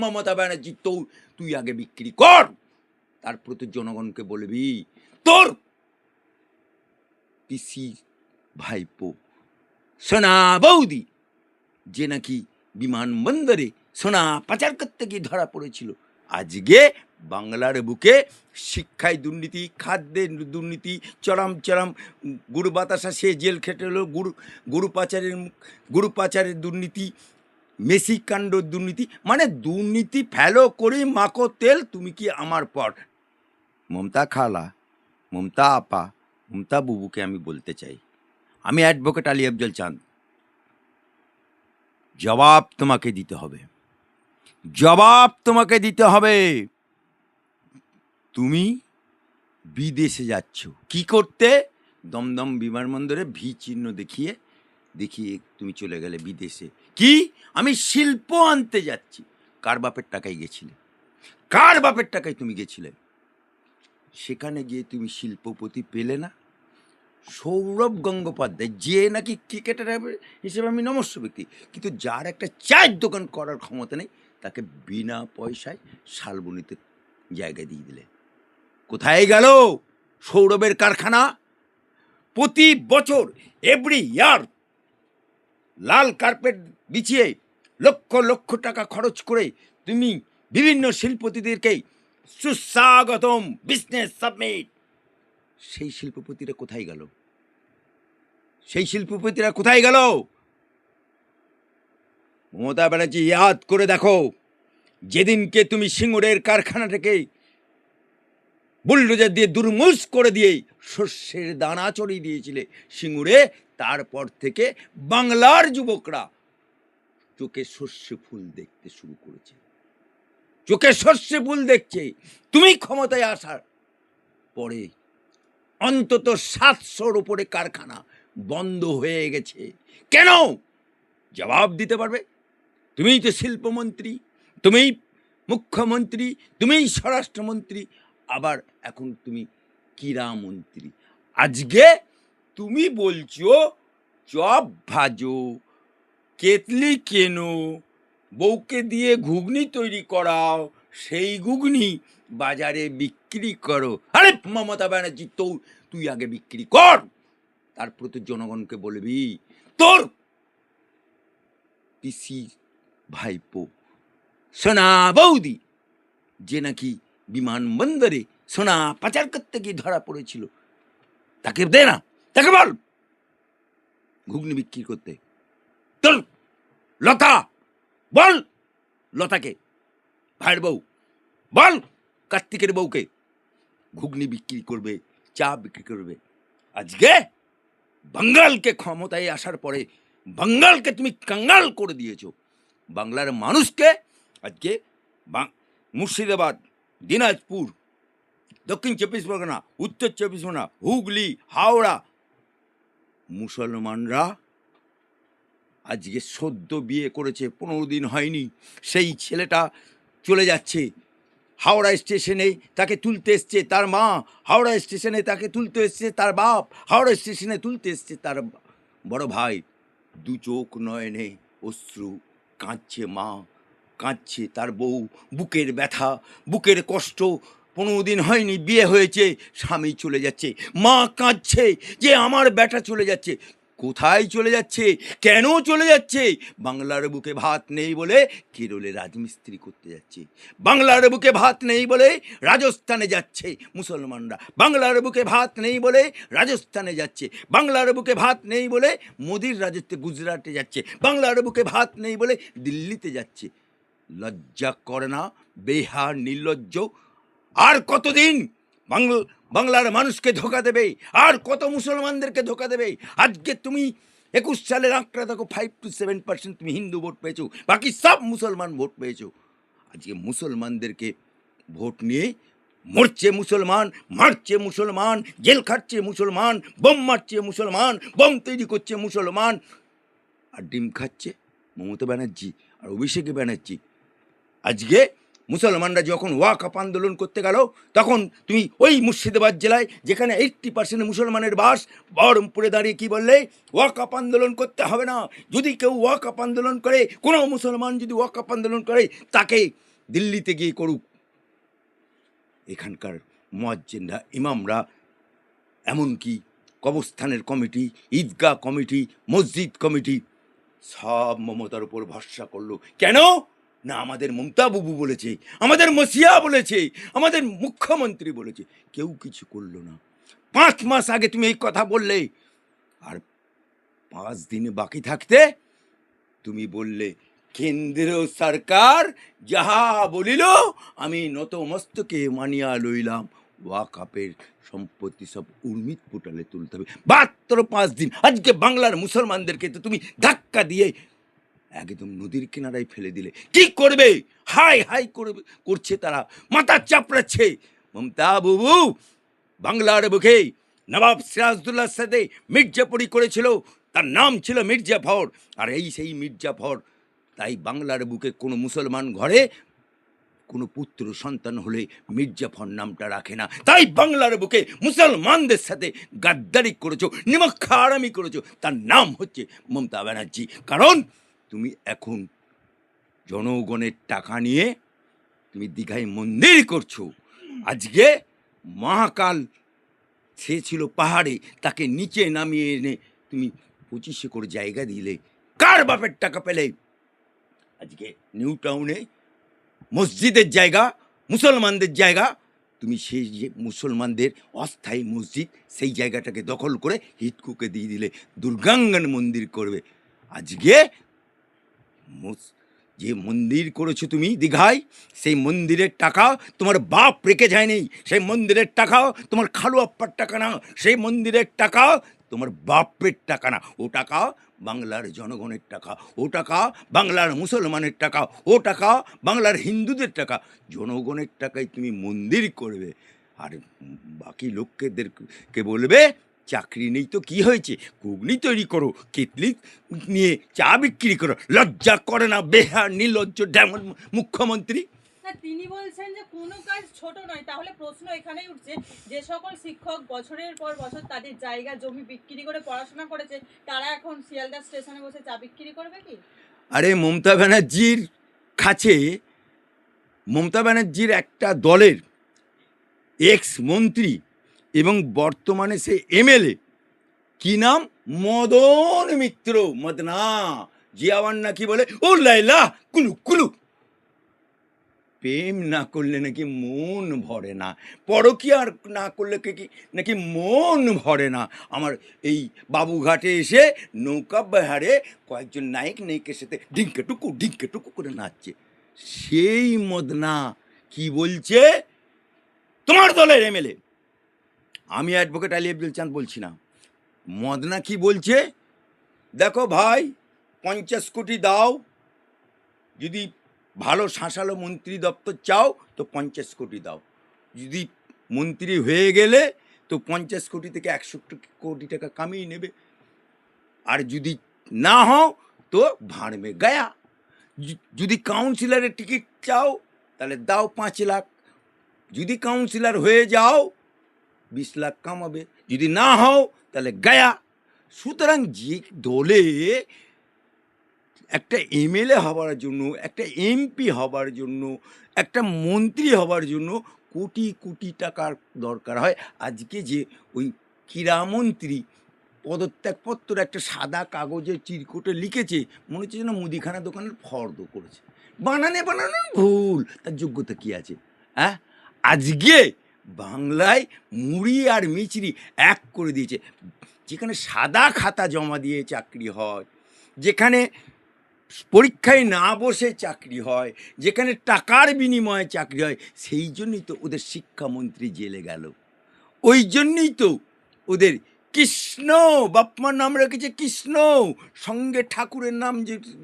মমতা ব্যানার্জি তো তুই আগে বিক্রি কর। তারপর তো জনগণকে বলবি, তোর পিসি ভাইপো, সোনা বৌদি, যে নাকি বিমানবন্দরে সোনা পাচার করতে গিয়ে ধরা পড়েছিল। আজকে বাংলার বুকে শিক্ষায় দুর্নীতি, খাদ্যের দুর্নীতি, চরম চরম গুরু বাতাসা সে জেল খেটে হলো গুরু গুরু পাচারের গুরু পাচারের দুর্নীতি মেসি কাণ্ড দুর্নীতি মানে দুর্নীতি ফেলো করে মাকো তেল, তুমি কি আমার পর? মমতা খালা, মমতা আপা, মমতা বুবুকে আমি বলতে চাই। আমি অ্যাডভোকেট আলী আফজল চাঁদ। জবাব তোমাকে দিতে হবে। জবাব তোমাকে দিতে হবে। তুমি বিদেশে যাচ্ছ। কি করতে? দমদম বিমানবন্দরে ভি চিহ্ন দেখিয়ে দেখিয়ে তুমি চলে গেলে বিদেশে। কি? আমি শিল্প আনতে যাচ্ছি। কার বাপের টাকায় গেছিলে? কার বাপের টাকায় তুমি গেছিলে? সেখানে গিয়ে তুমি শিল্পপতি পেলে না? সৌরভ গঙ্গোপাধ্যায় যে নাকি ক্রিকেটার হিসেবে আমি নমস্য ব্যক্তি কিন্তু যার একটা চায়ের দোকান করার ক্ষমতা নেই তাকে বিনা পয়সায় শালবনিতে জায়গা দিয়ে দিলে। কোথায় গেল সৌরভের কারখানা? প্রতি বছর এভরি ইয়ার লাল কার্পেট বিছিয়ে লক্ষ লক্ষ টাকা খরচ করে তুমি বিভিন্ন শিল্পপতিদেরকে সুস্বাগতম বিজনেস সাবমিট সেই শিল্পপতিরা কোথায় গেল? সেই শিল্পপতিরা কোথায় গেল? মমতা ব্যানার্জি ইয়াদ করে দেখো, যেদিনকে তুমি সিঙ্গুরের কারখানাটাকে বুলডোজার দিয়ে দুর্মুস করে দিয়ে শস্যের দানা চড়িয়ে দিয়েছিলে, সিঙ্গুরে তারপর থেকে বাংলার যুবকরা চোখে শস্যে ফুল দেখতে শুরু করেছে। চোখে শস্যে ফুল দেখছে। তুমি ক্ষমতায় আসার পরে অন্তত সাতশোর উপরে কারখানা বন্ধ হয়ে গেছে। কেন? জবাব দিতে পারবে? তুমিই তো শিল্পমন্ত্রী, তুমিই মুখ্যমন্ত্রী, তুমিই স্বরাষ্ট্রমন্ত্রী, আবার এখন তুমি ক্রীড়ামন্ত্রী। আজকে তুমি বলছো, চপ ভাজো কেতলি কেনো, বউকে দিয়ে ঘুগনি তৈরি করাও, সেই ঘুগনি বাজারে বিক্রি করো। আরে মমতা ব্যানার্জি তো তুই আগে বিক্রি কর। তারপর তো জনগণকে বলবি, তোর পিসি ভাইপো, সোনা বৌদি, যে নাকি বিমানবন্দরে সোনা পাচার করতে গিয়ে ধরা পড়েছিল, তাকে দে না। তাকে বল। ঘুগনি বিক্রি করতে। তোর লতা, বল, লতাকে, ভাইয়ের বউ, বল, কার্তিকের বউকে। ঘুগনি বিক্রি করবে, চা বিক্রি করবে। আজকে বাঙ্গালকে ক্ষমতায় আসার পরে বাঙ্গালকে তুমি কাঙ্গাল করে দিয়েছ। বাংলার মানুষকে আজকে মুর্শিদাবাদ, দিনাজপুর, দক্ষিণ চব্বিশ পরগনা, উত্তর চব্বিশ পরগনা, হুগলি, হাওড়া মুসলমানরা আজকে সদ্য বিয়ে করেছে, পনেরো দিন হয়নি, সেই ছেলেটা চলে যাচ্ছে। হাওড়া স্টেশনে তাকে তুলতে এসছে তার মা, হাওড়া স্টেশনে তাকে তুলতে এসছে তার বাপ, হাওড়া স্টেশনে তুলতে এসছে তার বড় ভাই। দু চোখ নয়নে অশ্রু কাঁদছে মা, কাঁদছে তার বউ, বুকের ব্যথা, বুকের কষ্ট পনেরো দিন হয়নি, বিয়ে হয়েছে, স্বামী চলে যাচ্ছে, মা কাঁদছে যে আমার বেটা চলে যাচ্ছে। কোথায় চলে যাচ্ছে? কেন চলে যাচ্ছে? বাংলার বুকে ভাত নেই বলে কেরলে রাজমিস্ত্রি করতে যাচ্ছে। বাংলার বুকে ভাত নেই বলে রাজস্থানে যাচ্ছে মুসলমানরা। বাংলার বুকে ভাত নেই বলে রাজস্থানে যাচ্ছে। বাংলার বুকে ভাত নেই বলে মোদির রাজত্বে গুজরাটে যাচ্ছে। বাংলার বুকে ভাত নেই বলে দিল্লিতে যাচ্ছে। লজ্জা করে না? বেহার, নির্লজ্জ আর কতদিন বাংল, বাংলার মানুষকে ধোকা দেবে? আর কত মুসলমানদেরকে ধোকা দেবে? আজকে তুমি একুশ সালের আঁকড়া দেখো ফাইভ টু সেভেন পার্সেন্ট তুমি হিন্দু ভোট পেয়েছ, বাকি সব মুসলমান ভোট পেয়েছ। আজকে মুসলমানদেরকে ভোট নিয়ে মরছে মুসলমান, মারছে মুসলমান, জেল খাটছে মুসলমান, বোম মারছে মুসলমান, বোম তৈরি করছে মুসলমান, আর ডিম খাচ্ছে মমতা ব্যানার্জি আর অভিষেক ব্যানার্জি। আজকে মুসলমানরা যখন ওয়াকাপ আন্দোলন করতে গেল, তখন তুমি ওই মুর্শিদাবাদ জেলায় যেখানে এইট্টি পার্সেন্ট মুসলমানের বাস, বহরমপুরে দাঁড়িয়ে কি বললে? ওয়াকাপ আন্দোলন করতে হবে না। যদি কেউ ওয়াকাপ আন্দোলন করে, কোনো মুসলমান যদি ওয়াকাপ আন্দোলন করে, তাকে দিল্লিতে গিয়ে করুক। এখানকার মোয়াজ্জেনরা, ইমামরা, এমনকি কবস্থানের কমিটি, ঈদগাহ কমিটি, মসজিদ কমিটি, সব মমতার উপর ভরসা করল। কেন? না, আমাদের মমতা বাবু বলেছে, আমাদের মসিয়া বলেছে, আমাদের মুখ্যমন্ত্রী বলেছে, কেউ কিছু করল না। পাঁচ মাস আগে তুমি এই কথা বললে, আর পাঁচ দিন বাকি থাকতে তুমি বললে, কেন্দ্র সরকার যাহা বলিল, আমি নতমস্তকে মানিয়া লইলাম। ওয়াকাপের সম্পত্তি সব উর্মিত পোটালে তুলতে হবে। মাত্র পাঁচ দিন, আজকে বাংলার মুসলমানদেরকে তো তুমি ধাক্কা দিয়ে একদম নদীর কিনারায় ফেলে দিলে। কি করবে? হাই হাই করবে করছে তারা। মাথা চাপড়াচ্ছে। মমতা বাবু, বাংলার বুকে নবাব সিরাজদুল্লাহর সাথে মির্জাপুরি করেছিল। তার নাম ছিল মির্জাফর। আর এই সেই মির্জাফর, তাই বাংলার বুকে কোনো মুসলমান ঘরে কোনো পুত্র, সন্তান হলে মির্জাফর নামটা রাখে না। তাই বাংলার বুকে মুসলমানদের সাথে গাদ্দারি করেছ নিমক্ষা আরামি করেছ। তার নাম হচ্ছে মমতা ব্যানার্জি। কারণ তুমি এখন জনগণের টাকা নিয়ে তুমি দীঘায় মন্দির করছ। আজকে মহাকাল সে ছিল পাহাড়ে, তাকে নিচে নামিয়ে এনে তুমি পঁচিশে করে জায়গা দিলে। কার বাপের টাকা পেলে? আজকে নিউ টাউনে মসজিদের জায়গা, মুসলমানদের জায়গা, তুমি সেই যে মুসলমানদের অস্থায়ী মসজিদ, সেই জায়গাটাকে দখল করে হিটকুকে দিয়ে দিলে, দুর্গাঙ্গন মন্দির করবে। আজকে যে মন্দির করেছ তুমি, দীঘায়, সেই মন্দিরের টাকা তোমার বাপ রেখে যায়নি। সেই মন্দিরের টাকা তোমার খালু আপ্পার টাকা না। সেই মন্দিরের টাকা তোমার বাপের টাকা না। ও টাকা বাংলার জনগণের টাকা। ও টাকা বাংলার মুসলমানের টাকা। ও টাকা বাংলার হিন্দুদের টাকা। জনগণের টাকায় তুমি মন্দির করবে। আর বাকি লোককেদেরকে বলবে চাকরি নেই তো কি হয়েছে? ঘুগনি তৈরি করো কেটলি নিয়ে চা বিক্রি করো লজ্জা করে না বেহার নির্লজ্জ ডেমন মুখ্যমন্ত্রী। তিনি বলছেন যে কোনো কাজ ছোট নয় তাহলে প্রশ্ন এখানেই উঠছে যে সকল শিক্ষক বছরের পর বছর তাদের জায়গা জমি বিক্রি করে পড়াশোনা করেছে তারা এখন শিয়ালদা স্টেশনে বসে চা বিক্রি করবে কি? আরে মমতা ব্যানার্জির কাছে মমতা ব্যানার্জির একটা দলের এক্স মন্ত্রী এবং বর্তমানে সে এমএলএ। কি নাম? মদন মিত্র, মদনা। জিয়াওয়ান না কি বলে, ও লাইলা, কুলু কুলু। প্রেম না করলে নাকি মন ভরে না। পরকিয়ার না করলে কি নাকি মন ভরে না। আমার এই বাবুঘাটে এসে নৌকা বেহারে কয়েকজন নায়ক, নায়িকের সাথে ডিঙ্কে টুকু ডিঙ্কে টুকু করে নাচছে। সেই মদনা কি বলছে? তোমার দলের এমএলএ। আমি অ্যাডভোকেট আলী আব্দুল চাঁদ বলছি না। মদনা কি বলছে? দেখো ভাই, পঞ্চাশ কোটি দাও। যদি ভালো শাঁসালো মন্ত্রী দপ্তর চাও, তো পঞ্চাশ কোটি দাও। যদি মন্ত্রী হয়ে গেলে, তো পঞ্চাশ কোটি থেকে একশো কোটি টাকা কামিয়ে নেবে। আর যদি না হও, তো ভাঁড়মে গায়া। যদি কাউন্সিলরের টিকিট চাও, তাহলে দাও পাঁচ লাখ। যদি কাউন্সিলর হয়ে যাও বিশ লাখ কামাবে। যদি না হও, তাহলে গায়া। সুতরাং যে দলে একটা এমএলএ হবার জন্য, একটা এমপি হবার জন্য, একটা মন্ত্রী হবার জন্য কোটি কোটি টাকার দরকার হয়। আজকে যে ওই ক্রীড়ামন্ত্রী পদত্যাগপত্র একটা সাদা কাগজে চিরকুটে লিখেছে, মনে হচ্ছে যেন মুদিখানা দোকানের ফর্দ করেছে। বানানে বানানো ভুল, তার যোগ্যতা কি আছে? হ্যাঁ আজকে বাংলায় মুড়ি আর মিচড়ি এক করে দিয়েছে। যেখানে সাদা খাতা জমা দিয়ে চাকরি হয়, যেখানে পরীক্ষায় না বসে চাকরি হয়, যেখানে টাকার বিনিময়ে চাকরি হয়, সেই জন্যই তো ওদের শিক্ষামন্ত্রী জেলে গেল। ওই জন্যই তো ওদের কৃষ্ণ বাপমার নাম রেখেছে কৃষ্ণ, সঙ্গে ঠাকুরের নাম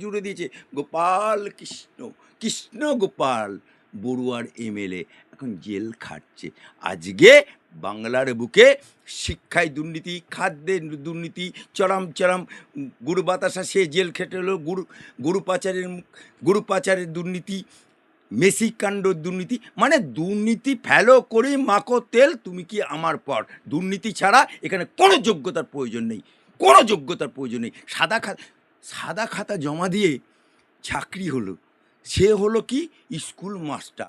জুড়ে দিয়েছে গোপাল কৃষ্ণ কৃষ্ণ গোপাল। বড়ুয়ার এমএলএ এখন জেল খাটছে। আজকে বাংলার বুকে শিক্ষায় দুর্নীতি, খাদ্যে দুর্নীতি, চরম চরম গুরু বাতাসা, সে জেল খেটে হলো গুরু গুরু পাচারের গুরু পাচারের দুর্নীতি মেসিকাণ্ড দুর্নীতি। মানে দুর্নীতি ফেলো করে মাকো তেল, তুমি কি আমার পর? দুর্নীতি ছাড়া এখানে কোনো যোগ্যতার প্রয়োজন নেই। কোনো যোগ্যতার প্রয়োজন নেই। সাদা খাতা সাদা খাতা জমা দিয়ে চাকরি হলো। সে হলো কি? School master.